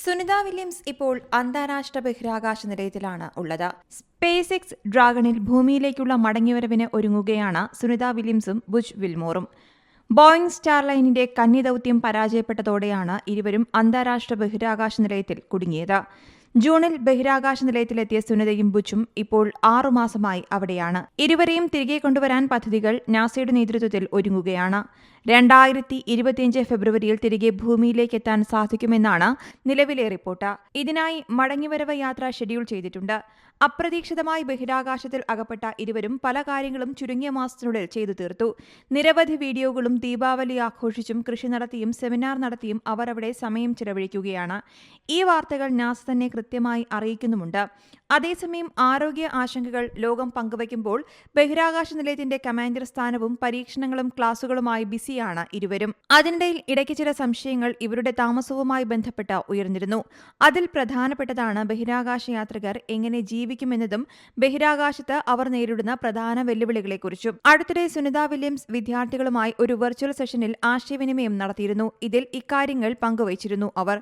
Sunitha Williams ഇപ്പോൾ അന്താരാഷ്ട്ര ബഹിരാകാശ നിലയത്തിലാണ് ഉള്ളത്. സ്പേസ് എക്സ് ഡ്രാഗണിൽ ഭൂമിയിലേക്കുള്ള മടങ്ങിവരവിന് ഒരുങ്ങുകയാണ് സുനിത വില്യംസും ബുജ് വിൽമോറും. ബോയിങ് സ്റ്റാർലൈനിന്റെ കന്നി ദൗത്യം പരാജയപ്പെട്ടതോടെയാണ് ഇരുവരും അന്താരാഷ്ട്ര ബഹിരാകാശ നിലയത്തിൽ കുടുങ്ങിയത്. ജൂണിൽ ബഹിരാകാശ നിലയത്തിലെത്തിയ സുനിതയും ബുച്ചും ഇപ്പോൾ ആറുമാസമായി അവിടെയാണ്. ഇരുവരെയും തിരികെ കൊണ്ടുവരാൻ പദ്ധതികൾ നാസയുടെ നേതൃത്വത്തിൽ ഒരുങ്ങുകയാണ്. രണ്ടായിരത്തി ഇരുപത്തിയഞ്ച് ഫെബ്രുവരിയിൽ തിരികെ ഭൂമിയിലേക്ക് എത്താൻ സാധിക്കുമെന്നാണ് നിലവിലെ റിപ്പോർട്ട്. ഇതിനായി മടങ്ങിവരവ് യാത്ര ഷെഡ്യൂൾ ചെയ്തിട്ടുണ്ട്. അപ്രതീക്ഷിതമായി ബഹിരാകാശത്തിൽ അകപ്പെട്ട ഇരുവരും പല കാര്യങ്ങളും ചുരുങ്ങിയ മാസത്തിനുള്ളിൽ ചെയ്തു തീർത്തു. നിരവധി വീഡിയോകളും ദീപാവലി ആഘോഷിച്ചും കൃഷി നടത്തിയും സെമിനാർ നടത്തിയും അവർ അവിടെ സമയം ചിലവഴിക്കുകയാണ്. ഈ വാർത്തകൾ നാസ തന്നെ കൃത്യമായി അറിയിക്കുന്നുമുണ്ട്. അതേസമയം ആരോഗ്യ ആശങ്കകൾ ലോകം പങ്കുവയ്ക്കുമ്പോൾ ബഹിരാകാശ നിലയത്തിന്റെ കമാൻഡർ സ്ഥാനവും പരീക്ഷണങ്ങളും ക്ലാസുകളുമായി ബിസിയാണ് ഇരുവരും. അതിനിടയിൽ ഇടയ്ക്ക് ചില സംശയങ്ങൾ ഇവരുടെ താമസവുമായി ബന്ധപ്പെട്ട് ഉയർന്നിരുന്നു. അതിൽ പ്രധാനപ്പെട്ടതാണ് ബഹിരാകാശ യാത്രികർ എങ്ങനെ ജീവിക്കുമെന്നതും ബഹിരാകാശത്ത് അവർ നേരിടുന്ന പ്രധാന വെല്ലുവിളികളെക്കുറിച്ചും. അടുത്തിടെ സുനിത വില്യംസ് വിദ്യാർത്ഥികളുമായി ഒരു വെർച്വൽ സെഷനിൽ ആശയവിനിമയം നടത്തിയിരുന്നു. ഇതിൽ ഇക്കാര്യങ്ങൾ പങ്കുവച്ചിരുന്നു അവർ.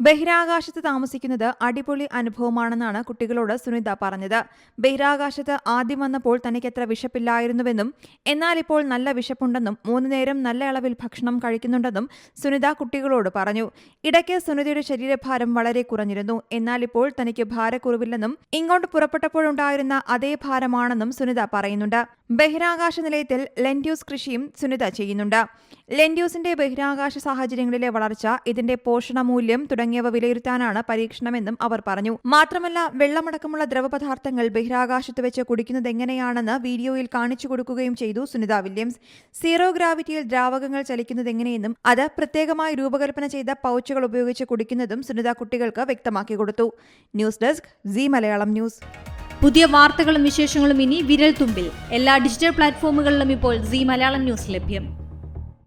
ബഹിരാകാശത്ത് താമസിക്കുന്നത് അടിപൊളി അനുഭവമാണെന്നാണ് കുട്ടികളോട് സുനിത പറഞ്ഞത്. ബഹിരാകാശത്ത് ആദ്യം വന്നപ്പോൾ തനിക്കത്ര വിശപ്പില്ലായിരുന്നുവെന്നും എന്നാൽ ഇപ്പോൾ നല്ല വിശപ്പുണ്ടെന്നും മൂന്ന് നേരം നല്ല അളവിൽ ഭക്ഷണം കഴിക്കുന്നുണ്ടെന്നും സുനിത കുട്ടികളോട് പറഞ്ഞു. ഇടയ്ക്ക് സുനിതയുടെ ശരീരഭാരം വളരെ കുറഞ്ഞിരുന്നു. എന്നാൽ ഇപ്പോൾ തനിക്ക് ഭാരക്കുറവില്ലെന്നും ഇങ്ങോട്ട് പുറപ്പെട്ടപ്പോഴുണ്ടായിരുന്ന അതേ ഭാരമാണെന്നും സുനിത പറയുന്നുണ്ട്. ബഹിരാകാശ നിലയത്തിൽ ലെൻഡ്യൂസ് കൃഷിയും സുനിത ചെയ്യുന്നുണ്ട്. ലെൻഡ്യൂസിന്റെ ബഹിരാകാശ സാഹചര്യങ്ങളിലെ വളർച്ച ഇതിന്റെ പോഷണമൂല്യം തുടങ്ങിയവ വിലയിരുത്താനാണ് പരീക്ഷണമെന്നും അവർ പറഞ്ഞു. മാത്രമല്ല വെള്ളമടക്കമുള്ള ദ്രവപദാർത്ഥങ്ങൾ ബഹിരാകാശത്ത് വെച്ച് കുടിക്കുന്നത് എങ്ങനെയാണെന്ന് വീഡിയോയിൽ കാണിച്ചു കൊടുക്കുകയും ചെയ്തു സുനിത വില്യംസ്. സീറോ ഗ്രാവിറ്റിയിൽ ദ്രാവകങ്ങൾ ചലിക്കുന്നത് എങ്ങനെയെന്നും അത് പ്രത്യേകമായി രൂപകൽപ്പന ചെയ്ത പൗച്ചുകൾ ഉപയോഗിച്ച് കുടിക്കുന്നതും സുനിത കുട്ടികൾക്ക് വ്യക്തമാക്കി കൊടുത്തു. News desk Zee Malayalam news. പുതിയ വാർത്തകളും വിശേഷങ്ങളും ഇനി വിരൽ തുമ്പിൽ. എല്ലാ ഡിജിറ്റൽ പ്ലാറ്റ്ഫോമുകളിലും ഇപ്പോൾ സി മലയാളം ന്യൂസ് ലഭ്യം.